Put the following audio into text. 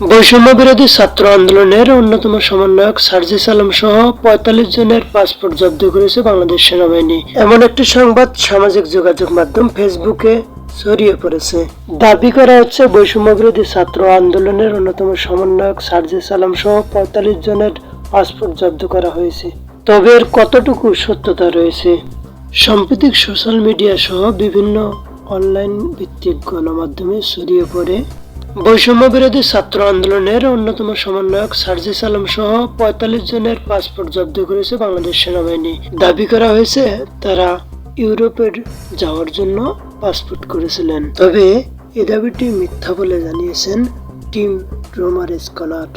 বৈষম্য বিরোধী ছাত্র আন্দোলনের অন্যতম সমন্বয়ক সার্জিস আলম সহ পঁয়তাল্লিশ জনের পাসপোর্ট জব্দ করেছে বাংলাদেশ সেনাবাহিনী। এমন একটি সংবাদ সামাজিক যোগাযোগ মাধ্যম ফেসবুকে ছড়িয়ে পড়েছে। দাবি করা হচ্ছে বৈষম্য বিরোধী ছাত্র আন্দোলনের অন্যতম সমন্বয়ক সার্জিস আলম সহ পঁয়তাল্লিশ জনের পাসপোর্ট জব্দ করা হয়েছে। তবে এর কতটুকু সত্যতা রয়েছে? সাম্প্রতিক সোশ্যাল মিডিয়া সহ বিভিন্ন অনলাইন ভিত্তিক গণমাধ্যমে ছড়িয়ে পড়ে বৈষম্য বিরোধী ছাত্র আন্দোলনের অন্যতম সমন্বয়ক সার্জিস আলম সহ পঁয়তাল্লিশ জনের পাসপোর্ট জব্দ করেছে বাংলাদেশ সেনাবাহিনী। দাবি করা হয়েছে, তারা ইউরোপের যাওয়ার জন্য পাসপোর্ট করেছিলেন। তবে এ দাবিটি মিথ্যা বলে জানিয়েছেন টিম রোমার স্কলার।